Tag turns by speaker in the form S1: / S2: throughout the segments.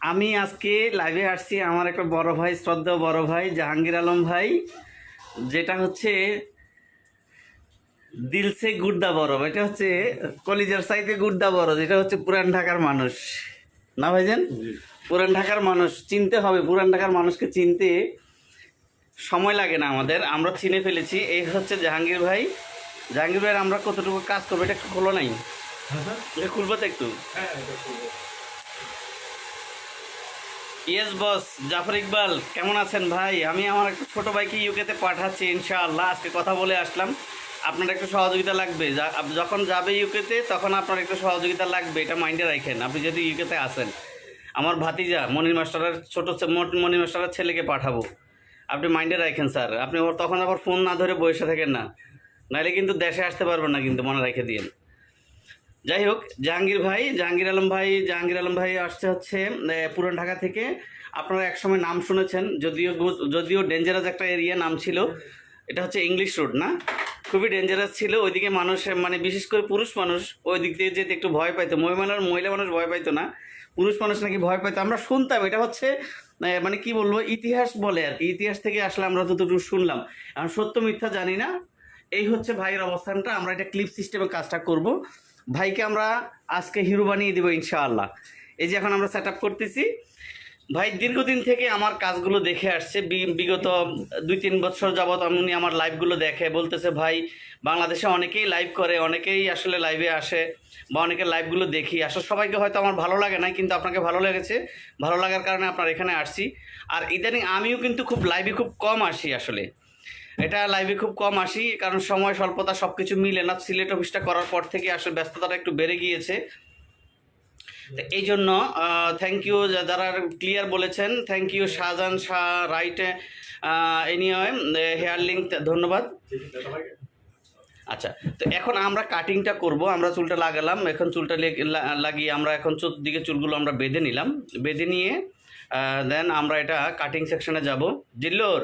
S1: আমি আজকে লাইভে আসছি আমার একটা বড় ভাই শ্রদ্ধা বড় ভাই জাহাঙ্গীর আলম ভাই যেটা হচ্ছে দিলসে গুড্ডা বড়। এটা হচ্ছে কলিজার সাইতে গুড্ডা বড় যেটা হচ্ছে পুরান ঢাকার মানুষ। না ভাইজান? পুরান ঢাকার মানুষ। চিনতে হবে পুরান ঢাকার মানুষকে চিনতে সময় লাগে না আমাদের। আমরা চিনে ফেলেছি। এই হচ্ছে জাহাঙ্গীর ভাই। জাহাঙ্গীর ভাইয়ের আমরা কতটুকু কাজ করব এটা খোলো নাই? খুলবো তো একটু। ইয়েস বস জাফর ইকবাল কেমন আছেন ভাই? আমি আমার একটা ছোট ভাইকে ইউকেতে পাঠাচ্ছি, ইনশাআল্লাহ। আজকে কথা বলে আসলাম। আপনার একটু সহযোগিতা লাগবে। যখন যাবে ইউকেতে তখন আপনার একটু সহযোগিতা লাগবে। এটা মাইন্ডে রাখেন। আপনি যদি ইউকেতে আসেন আমার ভাতিজা মনির মাস্টারের ছোটো মন- মনির মাস্টারের ছেলেকে পাঠাবো। আপনি মাইন্ডে রাখেন, স্যার। আপনি তখন আবার ফোন না ধরে বসে থাকেন না। নাহলে কিন্তু দেশে আসতে পারবেন না, কিন্তু মনে রেখে দিয়েন। যাই হোক জাহাঙ্গীর ভাই, জাহাঙ্গীর আলম ভাই, জাহাঙ্গীর আলম ভাই আসছে হচ্ছে পুরান ঢাকা থেকে। আপনারা একসময় নাম শুনেছেন, যদিও যদিও ডেঞ্জারাস একটা এরিয়া নাম ছিল। এটা হচ্ছে ইংলিশ রোড না? খুবই ডেঞ্জারাস ছিল, ওইদিকে মানুষ মানে বিশেষ করে পুরুষ মানুষ ওই দিক দিয়ে যেতে একটু ভয় পাইতো। মহিলা মহিলা মানুষ ভয় পাইতো না। পুরুষ মানুষ নাকি ভয় পাইতো। আমরা শুনতাম, এটা হচ্ছে মানে কি বলব, ইতিহাস বলে আর কি। ইতিহাস থেকে আসলে আমরা যতটুকু শুনলাম। এখন সত্য মিথ্যা জানি না। এই হচ্ছে ভাইয়ের অবস্থানটা। আমরা এটা ক্লিপ সিস্টেমে কাজটা করব। ভাইকে আমরা আজকে হিরো বানিয়ে দিব ইনশাআল্লাহ। এই যে এখন আমরা সেট করতেছি। ভাই, দীর্ঘদিন থেকে আমার কাজগুলো দেখে আসছে। বিগত দুই, তিন বছর যাবৎ উনি আমার লাইভগুলো দেখে। বলতেছে, ভাই, বাংলাদেশে অনেকেই লাইভ করে, অনেকেই আসলে লাইভে আসে বা অনেকের লাইভগুলো দেখি। আসলে সবাইকে হয়তো আমার ভালো লাগে না কিন্তু আপনাকে ভালো লেগেছে। ভালো লাগার কারণে আপনার এখানে আসছি। আর ইদানিং আমিও কিন্তু খুব লাইভে খুব কম আসি আসলে। এটা লাইভে খুব কম আসি, কারণ সময়, স্বল্পতা সব কিছু মিলে না। সিলেট অফিসটা করার পর থেকে আসলে ব্যস্ততাটা একটু বেড়ে গিয়েছে। এই জন্য থ্যাংক ইউ যারা ক্লিয়ার বলেছেন thank you Shahjahan Shah right anyway hair link ধন্যবাদ। আচ্ছা তো এখন আমরা কাটিংটা করব, আমরা চুলটা লাগালাম। এখন চুলটা লাগিয়ে আমরা এখন চতুর্দিকে চুলগুলো আমরা বেঁধে নিলাম। বেঁধে নিয়ে দেন আমরা এটা কাটিং সেকশনে যাব। জিল্লোর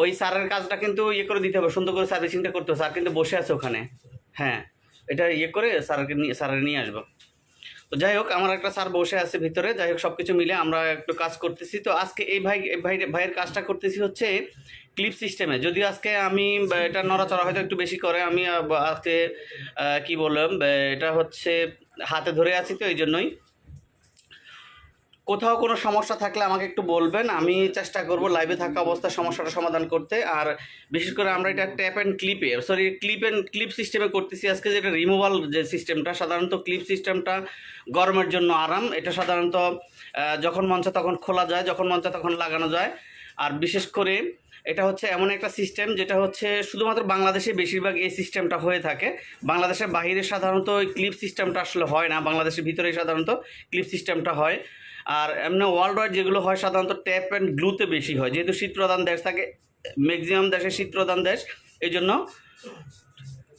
S1: ওই স্যারের কাজটা কিন্তু ইয়ে করে দিতে হবে সুন্দর করে সার্ভিসিংটা করতে হবে। স্যার কিন্তু বসে আছে ওখানে। হ্যাঁ এটা ইয়ে করে স্যারকে নিয়ে স্যারের নিয়ে আসব। তো যাই হোক আমার একটা স্যার বসে আছে ভিতরে। যাই হোক সব কিছু মিলে আমরা একটু কাজ করতেছি। তো আজকে এই ভাই এই ভাই ভাইয়ের কাজটা করতেছি হচ্ছে ক্লিপ সিস্টেমে যদি আজকে আমি এটা নড়াচড়া হয়তো একটু বেশি করে। আমি আজকে কি বললাম এটা হচ্ছে হাতে ধরে আছি তো এই জন্যই। কোথাও কোনো সমস্যা থাকলে আমাকে একটু বলবেন। আমি চেষ্টা করব লাইভে থাকা অবস্থায় সমস্যাটা সমাধান করতে। আর বিশেষ করে আমরা এটা ট্যাপ অ্যান্ড ক্লিপে সরি ক্লিপ অ্যান্ড ক্লিপ সিস্টেমে করতেছি। আজকে যেটা রিমুভাল যে সিস্টেমটা সাধারণত ক্লিপ সিস্টেমটা গরমের জন্য আরাম। এটা সাধারণত যখন মঞ্চে তখন খোলা যায়, যখন মঞ্চে তখন লাগানো যায়। আর বিশেষ করে এটা হচ্ছে এমন একটা সিস্টেম যেটা হচ্ছে শুধুমাত্র বাংলাদেশে বেশিরভাগ এই সিস্টেমটা হয়ে থাকে। বাংলাদেশের বাইরে সাধারণত ক্লিপ সিস্টেমটা আসলে হয় না। বাংলাদেশের ভিতরেই সাধারণত ক্লিপ সিস্টেমটা হয়। আর এমনি ওয়ার্ল্ড ওয়াইড যেগুলো হয়, সাধারণত ট্যাপ অ্যান্ড গ্লুতে বেশি হয়। যেহেতু শীত প্রধান দেশ থাকে ম্যাক্সিমাম দেশে শীত প্রধান দেশ এই জন্য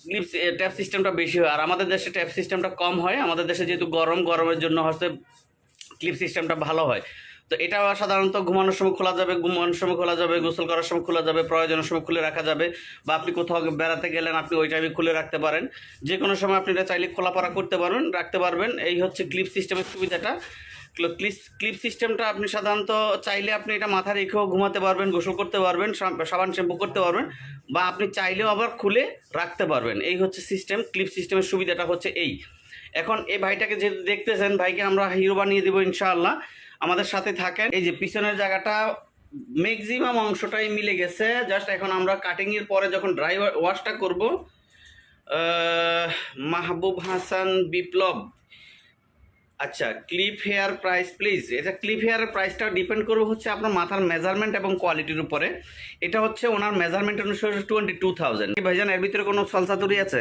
S1: ক্লিপ ট্যাপ সিস্টেমটা বেশি হয়। আর আমাদের দেশে ট্যাপ সিস্টেমটা কম হয়। আমাদের দেশে যেহেতু গরম, গরমের জন্য হচ্ছে ক্লিপ সিস্টেমটা ভালো হয়। তো এটা সাধারণত ঘুমানোর সময় খোলা যাবে, ঘুমানোর সময় খোলা যাবে, গোসল করার সময় খোলা যাবে, প্রয়োজনের সময় খুলে রাখা যাবে, বা আপনি কোথাও বেড়াতে গেলেন, আপনি ওই টাইমে খুলে রাখতে পারেন। যে কোনো সময় আপনি এটা চাইলে খোলাপাড়া করতে পারবেন, রাখতে পারবেন। এই হচ্ছে ক্লিপ সিস্টেমের সুবিধাটা। ক্লিপ সিস্টেমটা আপনি সাধারণত চাইলে আপনি এটা মাথা রেখেও ঘুমাতে পারবেন, গোসল করতে পারবেন সাবান শ্যাম্পু করতে পারবেন, বা আপনি চাইলেও আবার খুলে রাখতে পারবেন। এই হচ্ছে সিস্টেম, ক্লিপ সিস্টেমের সুবিধাটা হচ্ছে এই। এখন এই ভাইটাকে যে দেখতেছেন, ভাইকে আমরা হিরো বানিয়ে দেবো ইনশাআল্লাহ। আমাদের সাথে থাকেন। এই যে পিছনের জায়গাটা ম্যাক্সিমাম অংশটাই মিলে গেছে। জাস্ট এখন আমরা কাটিংয়ের পরে যখন ড্রাই ওয়াশটা করব মাহবুব হাসান বিপ্লব। আচ্ছা ক্লিপ হেয়ার প্রাইস প্লিজ এটা ক্লিপ হেয়ারের প্রাইসটা ডিপেন্ড করবে হচ্ছে আপনার মাথার মেজারমেন্ট এবং কোয়ালিটির উপরে। এটা হচ্ছে ওনার মেজারমেন্ট অনুসারে টোয়েন্টি টু থাউজেন্ড ভাইজান এর ভিতরে কোনো সলসাতুরি আছে?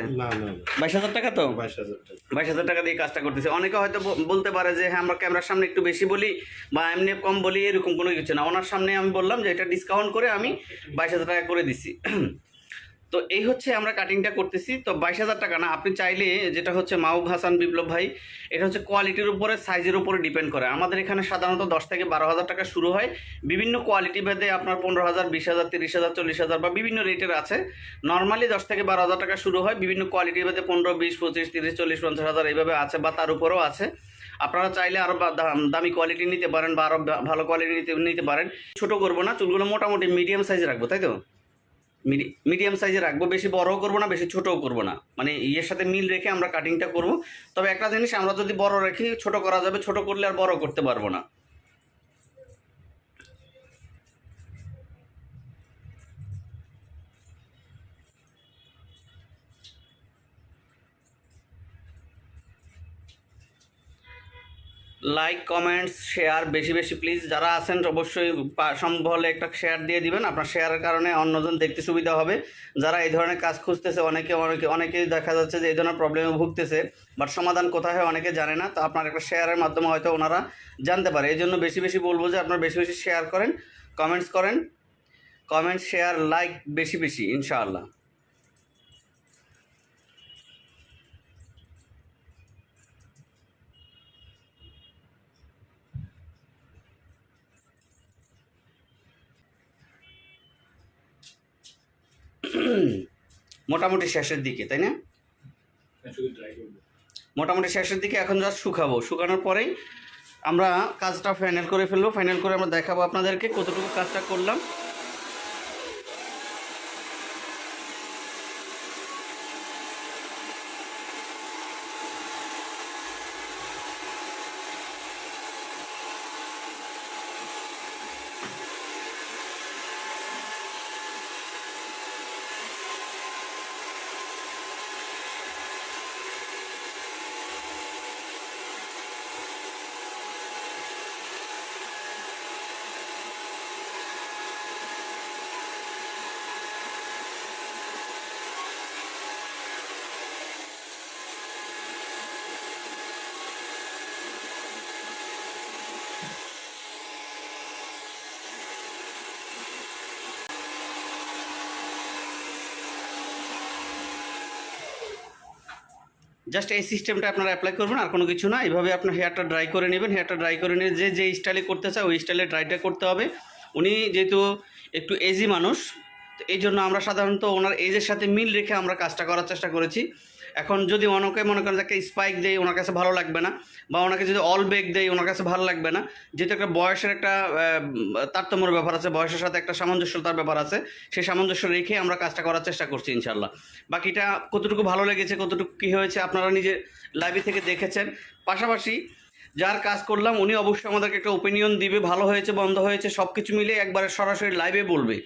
S1: বাইশ হাজার টাকা তো?
S2: বাইশ হাজার টাকা।
S1: বাইশ হাজার টাকা দিয়ে কাজটা করতেছে। অনেকে হয়তো বলতে পারে যে হ্যাঁ আমরা ক্যামেরার সামনে একটু বেশি বলি বা এমনি কম বলি এরকম কোনো কিছু না। ওনার সামনে আমি বললাম যে এটা ডিসকাউন্ট করে আমি বাইশ হাজার টাকা করে দিছি। তো এই হচ্ছে আমরা কাটিংটা করতেছি। তো বাইশ হাজার টাকা না, আপনি চাইলে যেটা হচ্ছে মাহবুব হাসান বিপ্লব ভাই, এটা হচ্ছে কোয়ালিটির উপরে সাইজের উপরে ডিপেন্ড করে। আমাদের এখানে সাধারণত দশ থেকে বারো হাজার টাকা শুরু হয়। বিভিন্ন কোয়ালিটি ভেদে আপনার পনেরো হাজার, বিশ হাজার, তিরিশ হাজার, চল্লিশ হাজার বা বিভিন্ন রেটের আছে। নর্মালি দশ থেকে বারো হাজার টাকা শুরু হয়। বিভিন্ন কোয়ালিটি ভেদে পনেরো, বিশ, পঁচিশ, তিরিশ, চল্লিশ, পঞ্চাশ হাজার এইভাবে আছে বা তার উপরেও আছে। আপনারা চাইলে আরও দামি কোয়ালিটি নিতে পারেন বা আরও ভালো কোয়ালিটি নিতে নিতে পারেন। ছোটো করব না, চুলগুলো মোটামুটি মিডিয়াম সাইজ রাখব, তাই তো? মিডিয়াম সাইজে রাখব, বেশি বড়ও করব না, বেশি ছোটও করব না। মানে ইয়ের সাথে মিল রেখে আমরা কাটিংটা করব। তবে একটা জিনিস আমরা যদি বড় রেখে, ছোট করা যাবে, ছোট করলে আর বড় করতে পারব না। লাইক কমেন্টস শেয়ার বেশি বেশি প্লিজ যারা আছেন, অবশ্যই সম্ভব হলে একটা শেয়ার দিয়ে দিবেন। আপনার শেয়ারের কারণে অন্যজন দেখতে সুবিধা হবে। যারা এই ধরনের কাজ খুঁজতেছে, অনেকে অনেকে, অনেকেই দেখা যাচ্ছে যে এই ধরনের প্রবলেমে ভুগতেছে বাট সমাধান কোথায় হয় অনেকে জানে না। তো আপনার একটা শেয়ারের মাধ্যমে হয়তো ওনারা জানতে পারে। এই জন্য বেশি বেশি বলব যে আপনারা বেশি বেশি শেয়ার করেন কমেন্টস করেন। কমেন্ট শেয়ার লাইক বেশি বেশি, ইনশাআল্লাহ। মোটামুটি শেষের দিকে, তাই না? মোটামুটি শেষের দিকে এখন জাস্ট শুকাবো। শুকানোর পরেই আমরা কাজটা ফাইনাল করে ফেলব। ফাইনাল করে আমরা দেখাবো আপনাদেরকে কতটুকু কাজটা করলাম। জাস্ট এই সিস্টেমটা আপনারা অ্যাপ্লাই করবেন, আর কোনো কিছু না। এইভাবে আপনার হেয়ারটা ড্রাই করে নেবেন। হেয়ারটা ড্রাই করে নিয়ে যে যে স্টাইলে করতে চায়, ওই স্টাইলে ড্রাইটা করতে হবে। উনি যেহেতু একটু এজি মানুষ, তো এই জন্য আমরা সাধারণত ওনার এজের সাথে মিল রেখে আমরা কাজটা করার চেষ্টা করেছি। এখন যদি অনেকে মনে করেন একটা স্পাইক দেয় ওনার কাছে ভালো লাগবে না, বা ওনাকে যদি অল বেগ দেয় ওনার কাছে ভালো লাগবে না, যেহেতু একটা বয়সের একটা তারতম্যর ব্যাপার আছে, বয়সের সাথে একটা সামঞ্জস্যতার ব্যাপার আছে সেই সামঞ্জস্য রেখে আমরা কাজটা করার চেষ্টা করছি ইনশাল্লাহ বাকিটা কতটুকু ভালো লেগেছে, কতটুকু কী হয়েছে, আপনারা নিজে লাইভে থেকে দেখেছেন। পাশাপাশি যার কাজ করলাম, উনি অবশ্যই আমাদেরকে একটা ওপিনিয়ন দিবে, ভালো হয়েছে, বন্ধ হয়েছে সব কিছু মিলে একবারে সরাসরি লাইভে বলবে।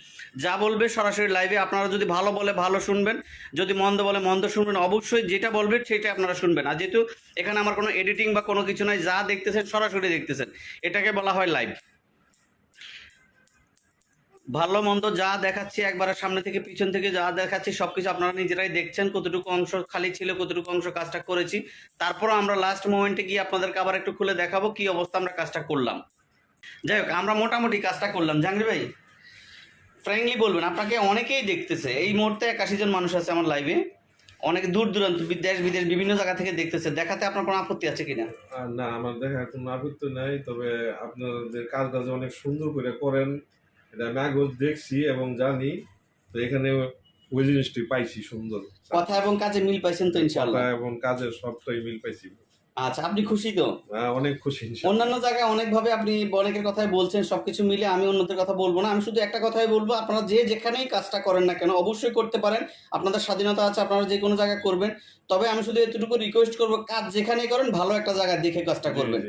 S1: যা বলবে সরাসরি লাইভে আপনারা যদি ভালো বলে ভালো শুনবেন, যদি মন্দ বলে মন্দ শুনবেন, অবশ্যই যেটা বলবেন সেটা আপনারা শুনবেন। আর যেহেতু এখানে আমার কোনো এডিটিং বা কোনো কিছু নাই, যা দেখতেছেন সরাসরি দেখতেছেন। এটাকে বলা হয় লাইভ ভালো মন্দ যা দেখাচ্ছি একবারে সামনে থেকে পিছন থেকে যা দেখাচ্ছি, সবকিছু আপনারা নিজেরাই দেখছেন, কতটুকু অংশ খালি ছিল, কতটুকু অংশ কাজটা করেছি। তারপর আমরা লাস্ট মোমেন্টে গিয়ে আপনাদেরকে আবার একটু খুলে দেখাবো কি অবস্থা আমরা কাজটা করলাম। যাই হোক, আমরা মোটামুটি কাজটা করলাম। জাহাঙ্গীর ভাই ফ্র্যাঙ্কলি বলবেন আপনাকে অনেকেই দেখতেছে। এই মুহূর্তে একাশি জন মানুষ আছে আমার লাইভে অনেক দূর দূরান্ত দেশ বিদেশ বিভিন্ন জায়গা থেকে দেখতেছে। দেখাতে আপনার কোনো আপত্তি আছে কিনা?
S2: না আমার দেখা কোনো আপত্তি নাই। তবে আপনাদের কাজটা যে অনেক সুন্দর করে করেন। এটা আমি দেখছি এবং জানি। তো এখানে ওই জিনিসটি পাইছি সুন্দর।
S1: কথা এবং কাজে মিল পাইছেন তো ইনশাআল্লাহ।
S2: কথা এবং কাজের সবটাই মিল পাইছি।
S1: আচ্ছা আপনি খুশি তো?
S2: হ্যাঁ, অনেক খুশি
S1: অন্যান্য জায়গায় অনেকভাবে আপনি অনেকের কথাই বলছেন সবকিছু মিলে আমি অন্যদের কথা বলব না। আমি শুধু একটা কথাই বলব আপনারা যে যেখানেই কাজটা করেন না কেন অবশ্যই করতে পারেন। আপনাদের স্বাধীনতা আছে আপনারা যে কোনো জায়গায় করবেন। তবে আমি শুধু এতটুকু রিকোয়েস্ট করব কাজ যেখানেই করেন ভালো একটা জায়গায় দেখে কাজটা করবেন।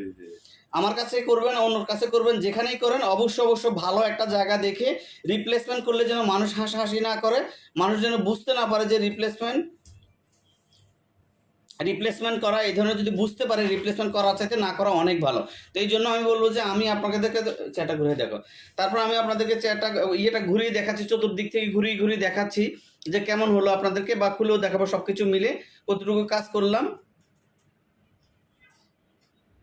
S1: আমার কাছে করবেন অন্যর কাছে করবেন যেখানেই করেন অবশ্য অবশ্য ভালো একটা জায়গা দেখে রিপ্লেসমেন্ট করলে যেন মানুষ হাসাহাসি না করে মানুষ যেন বুঝতে না পারে যে রিপ্লেসমেন্ট রিপ্লেসমেন্ট করা, এই ধরনের যদি বুঝতে পারে রিপ্লেসমেন্ট করা চাইতে না করা অনেক ভালো। তো এই জন্য আমি বলব যে আমি আপনাদেরকে চেয়ারটা ঘুরে দেখো। তারপর আমি আপনাদেরকে চেয়ারটা ইয়েটা ঘুরিয়ে দেখাচ্ছি, চতুর্দিক থেকে ঘুরিয়ে ঘুরিয়ে দেখাচ্ছি যে কেমন হলো আপনাদেরকে, বা খুলেও দেখাবো সব কিছু মিলে। কতটুকু কাজ করলাম।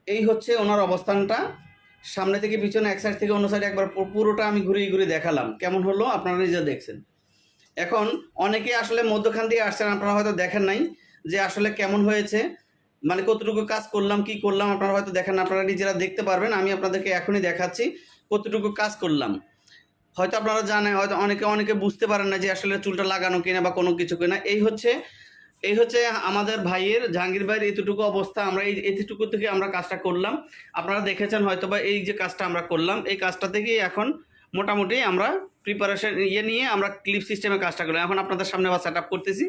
S1: এই হচ্ছে ওনার অবস্থানটা। সামনে থেকে পিছনে, এক সাইড থেকে অন্য সাইডে একবার পুরোটা আমি ঘুরিয়ে ঘুরিয়ে দেখালাম। কেমন হলো আপনারা নিজে দেখছেন। এখন অনেকে আসলে মধ্যখান দিয়ে আসছেন, আপনারা হয়তো দেখেন নাই। যে আসলে কেমন হয়েছে মানে কতটুকু কাজ করলাম, কি করলাম, আপনারা হয়তো দেখেন, আপনারা নিজেরা দেখতে পারবেন, আমি আপনাদেরকে এখনই দেখাচ্ছি কতটুকু কাজ করলাম। হয়তো আপনারা জানেন, হয়তো অনেকে অনেকে বুঝতে পারেন না যে আসলে চুলটা লাগানো কিনা বা কোনো কিছু কিনা। এই হচ্ছে এই হচ্ছে আমাদের ভাইয়ের, জাহাঙ্গীর ভাইয়ের এতটুকু অবস্থা, আমরা এই, এতটুকু থেকে আমরা কাজটা করলাম। আপনারা দেখেছেন হয়তো বা এই যে কাজটা আমরা করলাম, এই কাজটা থেকেই এখন মোটামুটি আমরা প্রিপারেশন ইয়ে নিয়ে আমরা ক্লিপ সিস্টেমে কাজটা করলাম এখন আপনাদের সামনে আবার সেট করতেছি।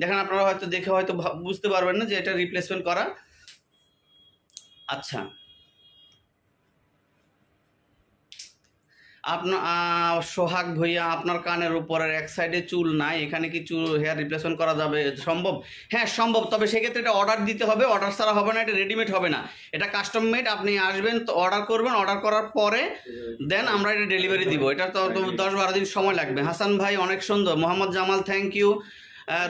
S1: দেখেন আপনারা হয়তো দেখে হয়তো বুঝতে পারবেন না যে এটা রিপ্লেসমেন্ট করা। আচ্ছা। আপনার সোহাগ ভইয়া আপনার কানের উপরের এক সাইডে চুল নাই, এখানে কি চুল হেয়ার রিপ্লেসমেন্ট করা যাবে, সম্ভব? হ্যাঁ সম্ভব, তবে সেক্ষেত্রে এটা অর্ডার দিতে হবে অর্ডার ছাড়া হবে না, এটা রেডিমেড হবে না। এটা কাস্টম মেড আপনি আসবেন, তো অর্ডার করবেন অর্ডার করার পরে দেন আমরা এটা ডেলিভারি দিব। এটা তো দশ বারো দিন সময় লাগবে। হাসান ভাই, অনেক সুন্দর। মোহাম্মদ জামাল থ্যাংক ইউ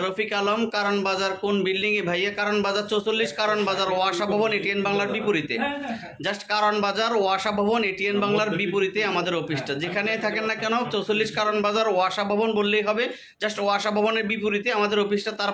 S1: রফিক আলম, কারণ বাজার কোন বিল্ডিং এ? ভাইয়া, কারণ বাজার চৌচল্লিশ, কারণ বাজার ওয়াসা ভবন এটিএন বাংলার বিপরীতে। জাস্ট কারণ বাজার ওয়াসা ভবন এটিএন বাংলার বিপরীতে আমাদের অফিসটা যেখানে থাকেন না কেন, চৌচল্লিশ, কারণ বাজার ওয়াসা ভবন বললেই হবে। জাস্ট ওয়াসা ভবনের বিপরীতে আমাদের অফিসটা তার